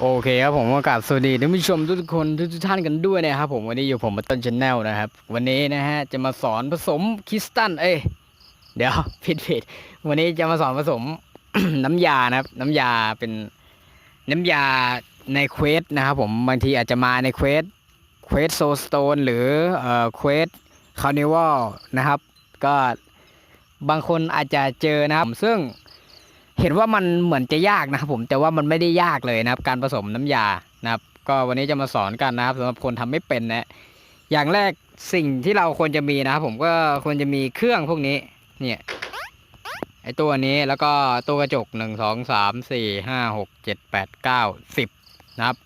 โอเคครับผมก็กราบสวัสดีท่านผู้ชมทุกคนทุกท่านกันด้วยนะครับผมวันนี้อยู่ผมมาต้นชแนลนะครับ วันนี้นะฮะจะมาสอนผสมคริสตัลเอ้ยเดี๋ยวผิดผิดวันนี้จะมาสอนผสมน้ำยานะครับ น้ำยาเป็นน้ำยาในเควสนะครับผมบางทีอาจจะมาในเควสเควสโซสโตนหรือเอ่อเควสคาร์นิวัลนะครับ ก็บางคนอาจจะเจอนะครับ ซึ่ง เห็นว่ามันเหมือนจะยากนะครับผมแต่ว่ามันไม่ได้ยากเลยนะครับ การผสมน้ำยานะครับ ก็วันนี้จะมาสอนกันนะครับสำหรับคนทำไม่เป็นนะอย่างแรกสิ่งที่เราควรจะมีนะครับผมก็ควรจะมีเครื่องพวกนี้เนี่ยไอตัวนี้แล้วก็ตัวกระจกหนึ่งสองสามสี่ห้าหกเจ็ดแปดเก้าสิบนะครับ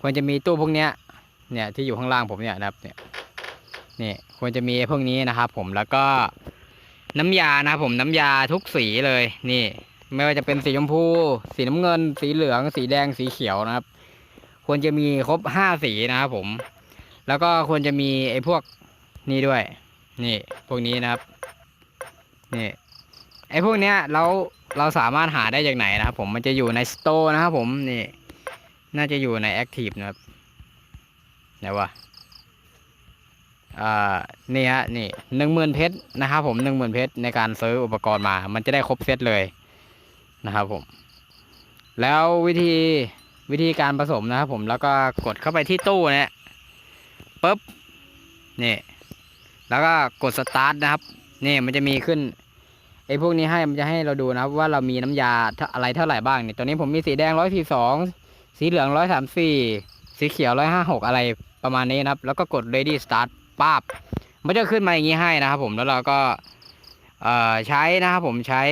ควรจะมีตู้พวกเนี้ยเนี่ยที่อยู่ข้างล่างผมเนี่ยนะครับเนี่ยนี่ควรจะมีพวกนี้นะครับผมแล้วก็น้ำยานะครับผมน้ำยาทุกสีเลยนี่ ไม่ว่าจะเป็นสีชมพู สีน้ำเงิน สีเหลือง สีแดงสีเขียวนะครับ ควรจะมีครบห้าสีนะครับผม แล้วก็ควรจะมีไอ้พวกนี่ด้วย นี่พวกนี้นะครับ นี่ไอ้พวกเนี้ยเราเราสามารถหาได้จากไหนนะครับผมมันจะอยู่ในสโตร์นะครับผมนี่น่าจะอยู่ในแอคทีฟนะครับไหนวะอ่านี่ฮะนี่หนึ่งหมื่นเพชรนะครับผมหนึ่งหมื่นเพชรในการซื้ออุปกรณ์มา มันจะได้ครบเซตเลย นะครับผม แล้ววิธีวิธีการผสมนะครับผมแล้วก็กดเข้าไปที่ตู้เนี่ยปุ๊บนี่แล้วก็กดสตาร์ทนะครับนี่มันจะมีขึ้นไอ้พวกนี้ให้มันจะให้เราดูนะครับ ว่าเรามีน้ำยาเท่าอะไรเท่าไหร่บ้างเนี่ยตอนนี้ผมมีสีแดงร้อยสี่สองสีเหลืองร้อยสามสี่สีเขียวร้อยห้าหกอะไรประมาณนี้นะครับ แล้วก็กด ready start ป้าบมันจะขึ้นมาอย่างนี้ให้นะครับผมแล้วเราก็ใช้นะครับผมใช้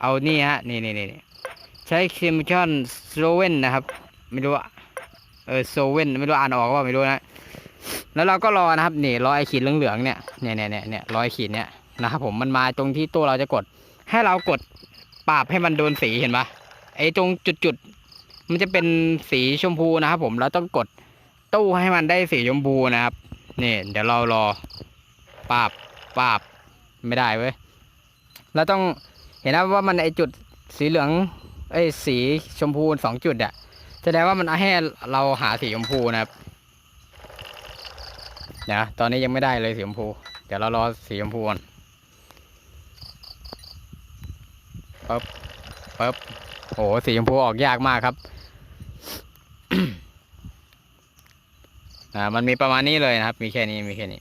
เอานี่ฮะ นี่นี่นี่ใช้คิมชอนโซเว่นนะครับ ไม่รู้เออโซเว่นไม่รู้อ่านออกว่าไม่รู้นะ แล้วเราก็รอนะครับ นี่รอไอขีดเหลืองๆเนี่ยเนี่ยเนี่ยเนี่ยเนี่ยรอไอขีดเนี่ยนะครับผมมันมาตรงที่ตัวเราจะกด ให้เรากดปราบให้มันโดนสีเห็นปะไอตรงจุดๆมันจะเป็นสีชมพูนะครับผมเราต้องกดตู้ให้มันได้สีชมพูนะครับนี่เดี๋ยวเรารอปราบปราบไม่ได้เว้ยเราต้อง เห็นนะว่ามันไอจุดสีเหลืองไอสีชมพูสองจุดอะแสดงว่ามันให้เราหาสีชมพูนะครับเดี๋ยวนะตอนนี้ยังไม่ได้เลยสีชมพู เดี๋ยวเรารอสีชมพูก่อนปึ๊บปึ๊บโอ้โหสีชมพูออกยากมากครับอ่ามันมีประมาณนี้เลยนะครับ มีแค่นี้มีแค่นี้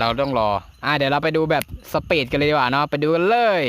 เราต้องรอ อ่าเดี๋ยวเราไปดูแบบสปีดกันเลยดีกว่าเนาะไปดูกันเลย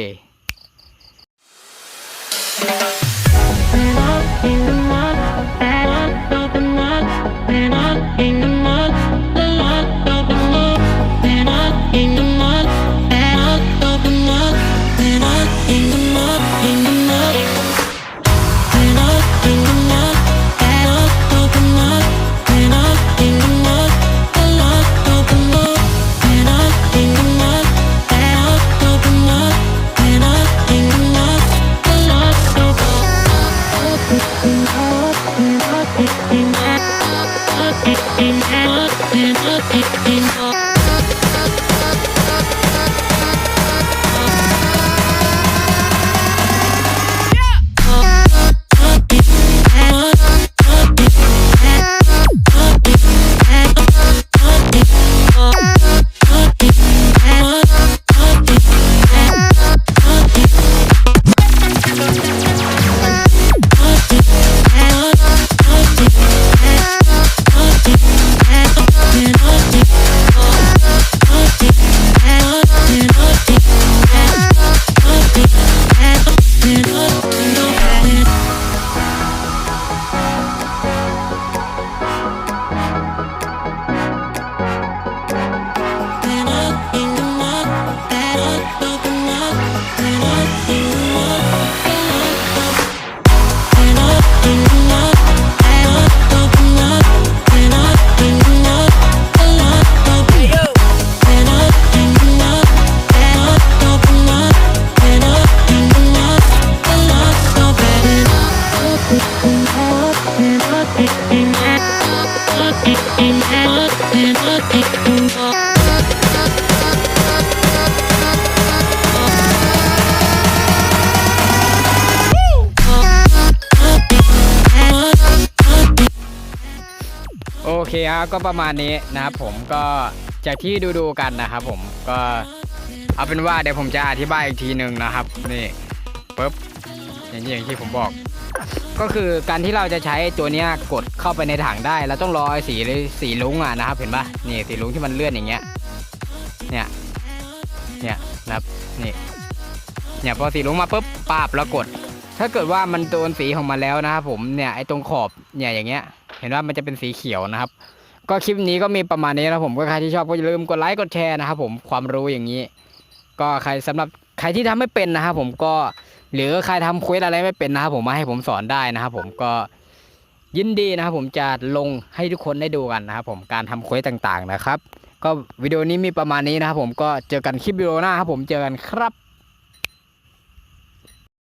Thank you. โอเคครับก็ประมาณนี้นะครับผมก็จากที่ดูๆกันนะครับผมก็เอาเป็นว่าเดี๋ยวผมจะอธิบายอีกทีหนึ่งนะครับ นี่ปุ๊บอย่างที่อย่างที่ผมบอก ก็คือการที่เราจะใช้ตัวเนี้ยกดเข้าไปในถังได้เราต้องรอไอ้สีสีลุ้งอะนะครับ เห็นปะนี่สีลุ้งที่มันเลื่อนอย่างเงี้ยเนี่ยเนี่ยนะครับนี่เนี่ยพอสีลุ้งมาปุ๊บปาบแล้วกด ถ้าเกิดว่ามันโดนสีของมันแล้วนะครับผมเนี่ยไอ้ตรงขอบเนี่ยอย่างเงี้ย เห็นว่ามันจะเป็นสีเขียวนะครับ ก็คลิปนี้ก็มีประมาณนี้นะผมก็ใครที่ชอบก็อย่าลืมกดไลค์กดแชร์นะครับผมความรู้อย่างนี้ ก็ใครสำหรับใครที่ทำไม่เป็นนะครับผมก็ หรือใครทำเควสอะไรไม่เป็นนะครับผมมาให้ผมสอนได้นะครับผมก็ยินดีนะครับผมจะลงให้ทุกคนได้ดูกันนะครับผมการทำเควสต่างๆนะครับ ก็วิดีโอนี้มีประมาณนี้นะครับผมก็เจอกันคลิปวิดีโอหน้าครับผมเจอกันครับ